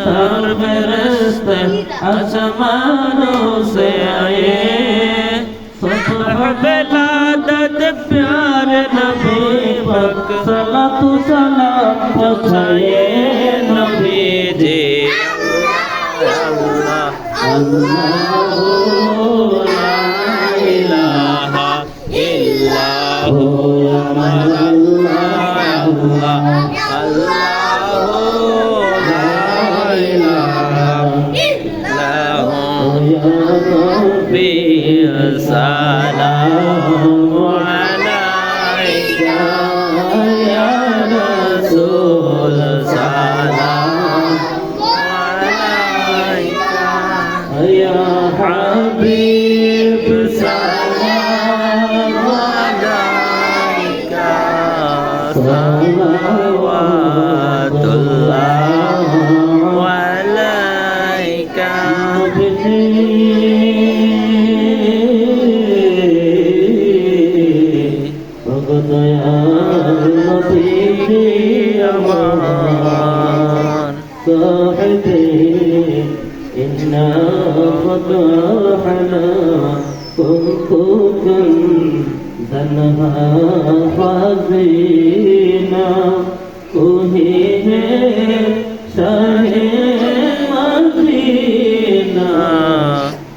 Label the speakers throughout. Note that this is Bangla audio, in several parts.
Speaker 1: सरफरस्त आसमानों से आए सुबह बेलादत
Speaker 2: प्यार नबी पक
Speaker 1: सलातु सलाम पहुँचाए नबी जी
Speaker 2: अल्लाह
Speaker 1: अल्लाह السلام
Speaker 2: عليك
Speaker 1: يا رسول سلام
Speaker 2: عليك
Speaker 1: يا حبيب ربنا فتحنا حقوقا دنها خزينا وهي شاه مدينة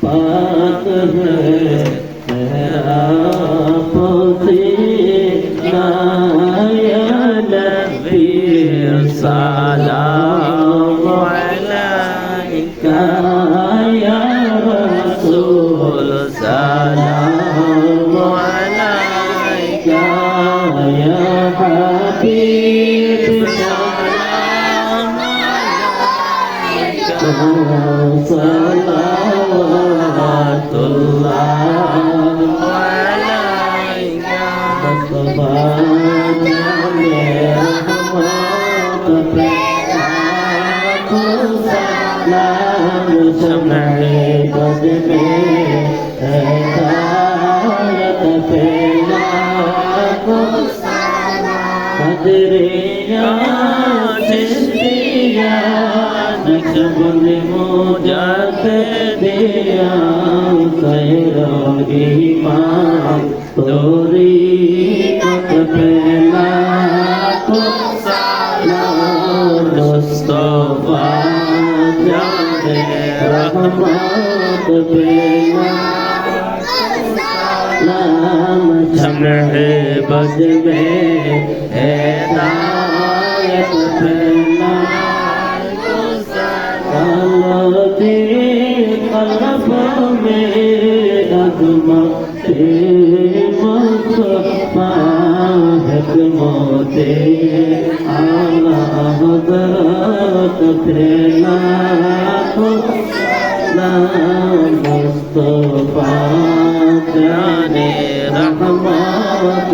Speaker 1: بات ہے میرا پسینہ یا نبی سلام
Speaker 2: علیکہ
Speaker 1: তোমারে বদলে একারত পেলা কো
Speaker 2: সাদরে
Speaker 1: চিস্তিয়া নকশ বলে মো দিয়া খৈর ইমান তোরি बज में है नायक फैला कलो तेरे कलब में रगमा तेरे मुस्तफा हकमो ते आला हजरत फैला মুস্তফা জানে রহমত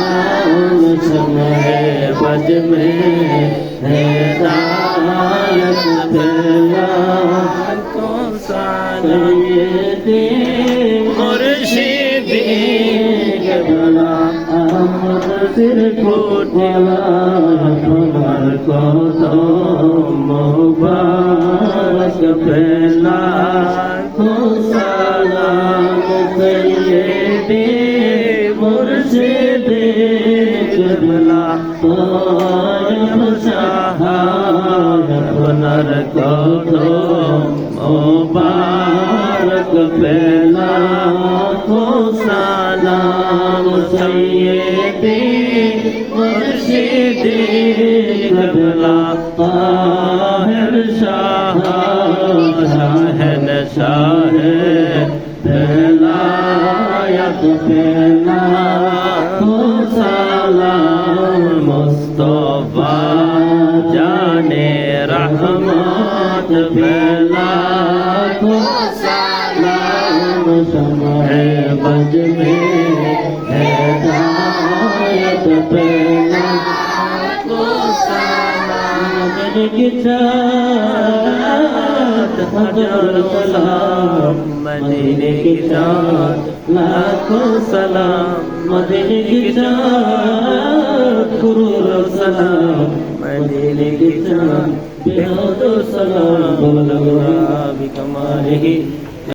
Speaker 1: নাম সময় বজ মে হেদায়ত পেলা
Speaker 2: তো সারে
Speaker 1: দে মুর্শিদি গবলা আমদ সির কোটলা তোমার কত আপনার কত মোবারক পেলা কো সালাম সৈয়দে মুর্শিদে গবলা তাহের শাহ سہن شاہ پھیلایا تو پھیلا تو سلام مصطفیٰ جانے رحمت پھیلا تو
Speaker 2: سلام
Speaker 1: আমার গিজাত হাজার সালাম
Speaker 2: মদিনে গিজাত
Speaker 1: লাখো সালাম
Speaker 2: মদিনে গিজাত করুর সালাম মদিনে